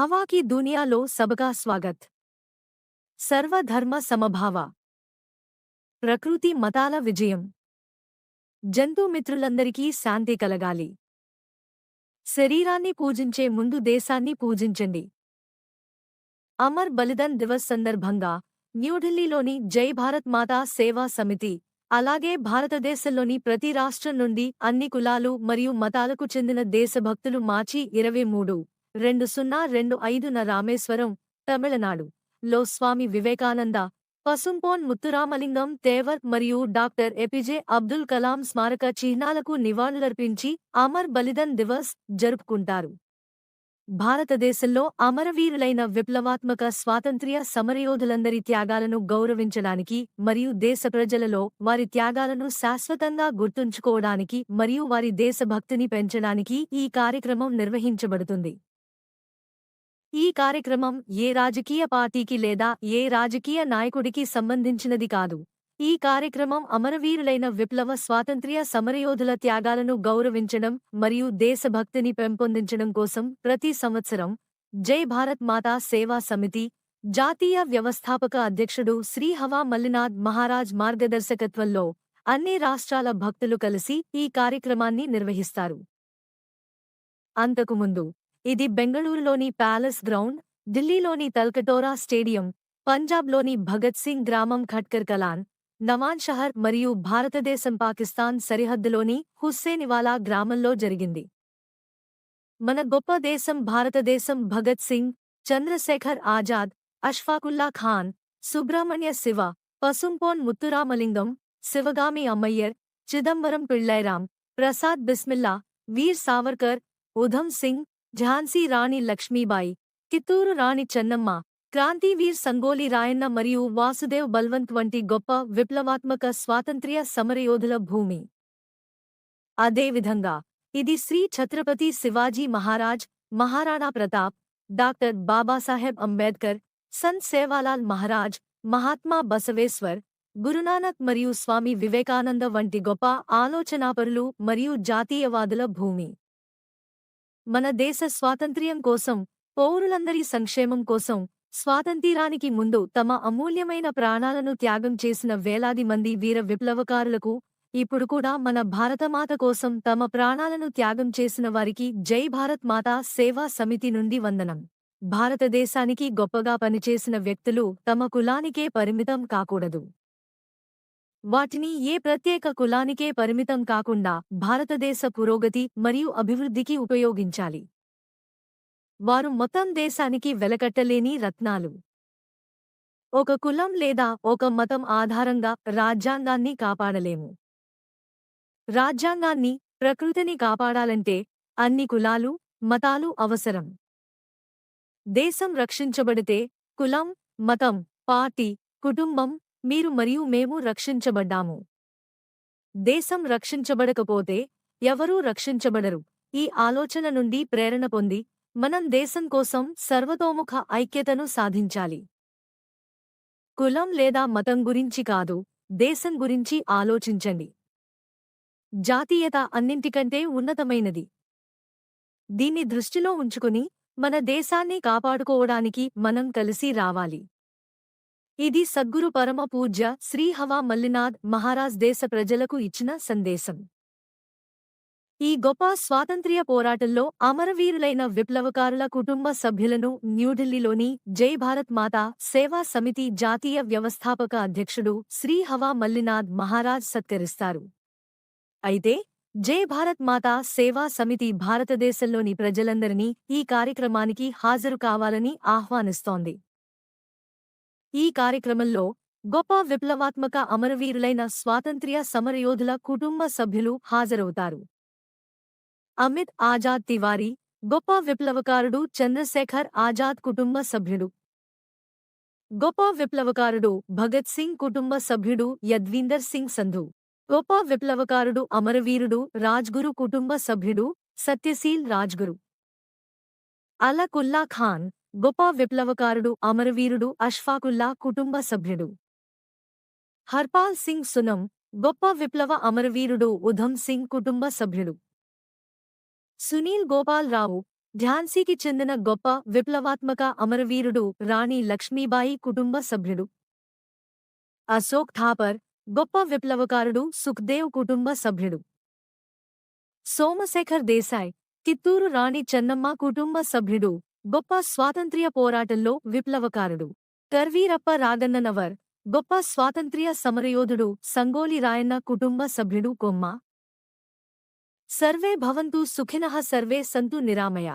హవాకి దునియాలో సబగా స్వాగత్. సర్వధర్మ సమభావ. ప్రకృతి మతాల విజయం. జంతు మిత్రులందరికీ శాంతి కలగాలి. శరీరాన్ని పూజించే ముందు దేశాన్ని పూజించండి. అమర్ బలిదన్ దివస్ సందర్భంగా న్యూఢిల్లీలోని జై భారత్ మాతా సేవా సమితి అలాగే భారతదేశంలోని ప్రతి రాష్ట్రం నుండి అన్ని కులాలు మరియు మతాలకు చెందిన దేశభక్తులు మార్చి ఇరవై మూడు. రెండు సున్నా రెండు ఐదున రామేశ్వరం తమిళనాడు. లో స్వామి వివేకానంద పసుంపోన్ ముత్తురామలింగం తేవర్ మరియు డాక్టర్ ఎపిజే అబ్దుల్ కలాం స్మారక చిహ్నాలకు నివాళులర్పించి అమర్ బలిదన్ దివస్ జరుపుకుంటారు. భారతదేశంలో అమరవీరులైన విప్లవాత్మక స్వాతంత్ర్య సమరయోధులందరి త్యాగాలను గౌరవించడానికి మరియు దేశ ప్రజలలో వారి త్యాగాలను శాశ్వతంగా గుర్తుంచుకోవడానికి మరియు వారి దేశభక్తిని పెంచడానికి ఈ కార్యక్రమం నిర్వహించబడుతుంది. ఈ కార్యక్రమం ఏ రాజకీయ పార్టీకి లేదా ఏ రాజకీయ నాయకుడికి సంబంధించినది కాదు. ఈ కార్యక్రమం అమరవీరులైన విప్లవ స్వాతంత్ర్య సమరయోధుల త్యాగాలను గౌరవించడం మరియు దేశభక్తిని పెంపొందించడం కోసం ప్రతి సంవత్సరం జై భారత్ మాతా సేవా సమితి జాతీయ వ్యవస్థాపక అధ్యక్షుడు శ్రీ హవా మల్లినాథ్ మహారాజ్ మార్గదర్శకత్వంలో అన్ని రాష్ట్రాల భక్తులు కలిసి ఈ కార్యక్రమాన్ని నిర్వహిస్తారు. అంతకుముందు ఇది బెంగళూరులోని ప్యాలెస్ గ్రౌండ్ ఢిల్లీలోని తల్కటోరా స్టేడియం పంజాబ్లోని భగత్ సింగ్ గ్రామం ఖట్కర్ కలాన్ నవాన్ షహర్ మరియు భారతదేశం పాకిస్తాన్ సరిహద్దులోని హుస్సేనివాలా గ్రామంలో జరిగింది. మన గొప్ప దేశం భారతదేశం భగత్ సింగ్ చంద్రశేఖర్ ఆజాద్ అష్ఫాకుల్లా ఖాన్ సుబ్రహ్మణ్య శివ పసుంపోన్ ముత్తురామలింగం శివగామి అమ్మయ్యర్ చిదంబరం పిళ్ళైరాం ప్రసాద్ బిస్మిల్లా వీర్ సావర్కర్ ఉధమ్ సింగ్ ఝాన్సీ రాణి లక్ష్మీబాయి కిత్తూరు రాణి చెన్నమ్మ క్రాంతివీర్ సంగోలి రాయన్న మరియు వాసుదేవ్ బల్వంత్ వంటి గొప్ప విప్లవాత్మక స్వాతంత్ర్య సమరయోధుల భూమి. అదేవిధంగా ఇది శ్రీ ఛత్రపతి శివాజీ మహారాజ్ మహారాణా ప్రతాప్ డాక్టర్ బాబాసాహెబ్ అంబేద్కర్ సంత్ సేవాలాల్ మహారాజ్ మహాత్మా బసవేశ్వర్ గురునానక్ మరియు స్వామి వివేకానంద వంటి గొప్ప ఆలోచనాపరులు మరియు జాతీయవాదుల భూమి. మన దేశ స్వాతంత్ర్యం కోసం పౌరులందరి సంక్షేమం కోసం స్వాతంత్ర్యానికి ముందు తమ అమూల్యమైన ప్రాణాలను త్యాగం చేసిన వేలాది మంది వీర విప్లవకారులకు ఇప్పుడు కూడా మన భారతమాత కోసం తమ ప్రాణాలను త్యాగం చేసిన వారికి జై భారత్ మాతా సేవా సమితి నుండి వందనం. భారతదేశానికి గొప్పగా పనిచేసిన వ్యక్తులు తమ కులానికే పరిమితం కాకూడదు. వాటిని ఏ ప్రత్యేక కులానికే పరిమితం కాకుండా భారతదేశ పురోగతి మరియు అభివృద్ధికి ఉపయోగించాలి. వారు మొత్తం దేశానికి వెలకట్టలేని రత్నాలు. ఒక కులం లేదా ఒక మతం ఆధారంగా రాజ్యాంగాన్ని కాపాడలేము. రాజ్యాంగాన్ని ప్రకృతిని కాపాడాలంటే అన్ని కులాలు మతాలు అవసరం. దేశం రక్షించబడితే కులం మతం పార్టీ కుటుంబం మీరు మరియు మేము రక్షించబడ్డాము. దేశం రక్షించబడకపోతే ఎవరూ రక్షించబడరు. ఈ ఆలోచన నుండి ప్రేరణ పొంది మనం దేశం కోసం సర్వతోముఖ ఐక్యతను సాధించాలి. కులం లేదా మతం గురించి కాదు దేశం గురించి ఆలోచించండి. జాతీయత అన్నింటికంటే ఉన్నతమైనది. దీన్ని దృష్టిలో ఉంచుకుని మన దేశాన్ని కాపాడుకోవడానికి మనం కలిసి రావాలి. ఇది సద్గురు పరమ పూజ్య శ్రీ హవా మల్లినాథ్ మహారాజ్ దేశ ప్రజలకు ఇచ్చిన సందేశం. ఈ గొప్ప స్వాతంత్ర్య పోరాటంలో అమరవీరులైన విప్లవకారుల కుటుంబ సభ్యులను న్యూఢిల్లీలోని జై భారత్ మాతా సేవా సమితి జాతీయ వ్యవస్థాపక అధ్యక్షుడు శ్రీ హవా మల్లినాథ్ మహారాజ్ సత్కరిస్తారు. అయితే జై భారత్ మాతా సేవా సమితి భారతదేశంలోని ప్రజలందరినీ ఈ కార్యక్రమానికి హాజరు కావాలని ఆహ్వానిస్తోంది. ఈ కార్యక్రమంలో గొప్ప విప్లవాత్మక అమరవీరులైన స్వాతంత్ర్య సమరయోధుల కుటుంబ సభ్యులు హాజరవుతారు. అమిత్ ఆజాద్ తివారీ గొప్ప విప్లవకారుడు చంద్రశేఖర్ ఆజాద్ కుటుంబ సభ్యుడు. గొప్ప విప్లవకారుడు భగత్ సింగ్ కుటుంబ సభ్యుడు యద్వీందర్ సింగ్ సంధు. గొప్ప విప్లవకారుడు అమరవీరుడు రాజ్గురు కుటుంబ సభ్యుడు సత్యశీల్ రాజ్గురు. అలకుల్లా ఖాన్ గొప్ప విప్లవకారుడు అమరవీరుడు అష్ఫాకుల్లా కుటుంబ సభ్యుడు. హర్పాల్ సింగ్ సునం గొప్ప విప్లవ అమరవీరుడు ఉధమ్ సింగ్ కుటుంబ సభ్యుడు. సునీల్ గోపాల్ రావు ఝాన్సీకి చెందిన గొప్ప విప్లవాత్మక అమరవీరుడు రాణి లక్ష్మీబాయి కుటుంబ సభ్యుడు. అశోక్ థాపర్ గొప్ప విప్లవకారుడు సుఖ్దేవ్ కుటుంబ సభ్యుడు. సోమశేఖర్ దేశాయ్ చిత్తూరు రాణి చెన్నమ్మ కుటుంబ సభ్యుడు. గొప్ప స్వాతంత్ర్య పోరాటంలో విప్లవకారుడు. కర్వీరప్ప రాగన్ననవర్ గొప్ప స్వాతంత్ర్య సమరయోధుడు సంగోలి రాయన్న కుటుంబ సభ్యుడు కొమ్మ. సర్వే భవంతు సుఖినః సర్వే సంతు నిరామయ.